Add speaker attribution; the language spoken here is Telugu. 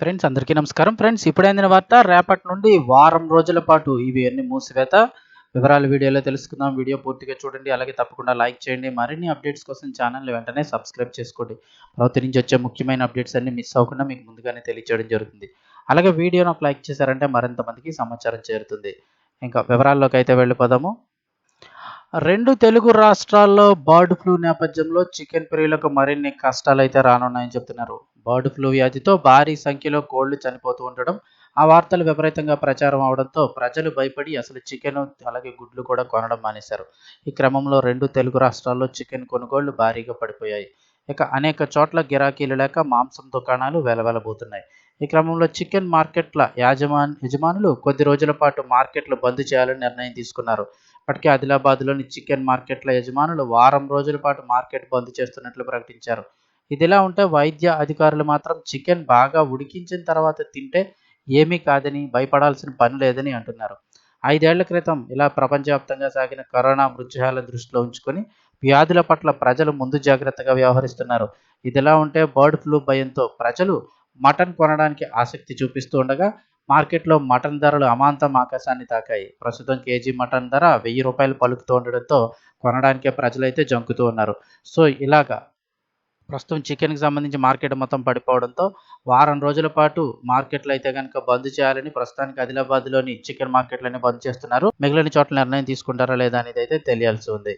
Speaker 1: ఫ్రెండ్స్ అందరికీ నమస్కారం. ఫ్రెండ్స్ ఇప్పుడైన వార్త రేపటి నుండి వారం రోజుల పాటు ఇవి అన్ని మూసివేత. వివరాలు వీడియోలో తెలుసుకుందాం. వీడియో పూర్తిగా చూడండి. అలాగే తప్పకుండా లైక్ చేయండి. మరిన్ని అప్డేట్స్ కోసం ఛానల్ వెంటనే సబ్స్క్రైబ్ చేసుకోండి. ప్రభుత్వం నుంచి వచ్చే ముఖ్యమైన అప్డేట్స్ అన్ని మిస్ అవ్వకుండా మీకు ముందుగానే తెలియచేయడం జరుగుతుంది. అలాగే వీడియోను ఒక లైక్ చేశారంటే మరింత మందికి సమాచారం చేరుతుంది. ఇంకా వివరాల్లోకి అయితే వెళ్ళిపోదాము. రెండు తెలుగు రాష్ట్రాల్లో బర్డ్ ఫ్లూ నేపథ్యంలో చికెన్ ప్రియులకు మరిన్ని కష్టాలు అయితే రానున్నాయని చెప్తున్నారు. బర్డ్ ఫ్లూ వ్యాధితో భారీ సంఖ్యలో కోళ్ళు చనిపోతూ ఉండడం ఆ వార్తలు విపరీతంగా ప్రచారం అవడంతో ప్రజలు భయపడి అసలు చికెన్ అలాగే గుడ్లు కూడా కొనడం మానేశారు. ఈ క్రమంలో రెండు తెలుగు రాష్ట్రాల్లో చికెన్ కొనుగోళ్ళు భారీగా పడిపోయాయి. ఇక అనేక చోట్ల గిరాకీలు లేక మాంసం దుకాణాలు వెలవెలబోతున్నాయి. ఈ క్రమంలో చికెన్ మార్కెట్ల యాజమాన్ యజమానులు కొద్ది రోజుల పాటు మార్కెట్లు బంద్ చేయాలని నిర్ణయం తీసుకున్నారు. ఇప్పటికే ఆదిలాబాద్లోని చికెన్ మార్కెట్ల యజమానులు వారం రోజుల పాటు మార్కెట్ బంద్ చేస్తున్నట్లు ప్రకటించారు. ఇదిలా ఉంటే వైద్య అధికారులు మాత్రం చికెన్ బాగా ఉడికించిన తర్వాత తింటే ఏమీ కాదని భయపడాల్సిన పని లేదని అంటున్నారు. ఐదేళ్ళ క్రితం ఇలా ప్రపంచవ్యాప్తంగా సాగిన కరోనా మృత్యుహాల దృష్టిలో ఉంచుకొని వ్యాధుల పట్ల ప్రజలు ముందు జాగ్రత్తగా వ్యవహరిస్తున్నారు. ఇదిలా ఉంటే బర్డ్ ఫ్లూ భయంతో ప్రజలు మటన్ కొనడానికి ఆసక్తి చూపిస్తూ ఉండగా మార్కెట్లో మటన్ ధరలు అమాంతం ఆకాశాన్ని తాకాయి. ప్రస్తుతం కేజీ మటన్ ధర వెయ్యి రూపాయలు పలుకుతూ ఉండడంతో కొనడానికే ప్రజలైతే జంకుతూ ఉన్నారు. సో ఇలాగా ప్రస్తుతం చికెన్కి సంబంధించి మార్కెట్ మొత్తం పడిపోవడంతో వారం రోజుల పాటు మార్కెట్లు అయితే కనుక బంద్ చేయాలని ప్రస్తుతానికి ఆదిలాబాద్లోని చికెన్ మార్కెట్లని బంద్ చేస్తున్నారు. మిగిలిన చోట్ల నిర్ణయం తీసుకుంటారా లేదా అనేది అయితే తెలియాల్సి ఉంది.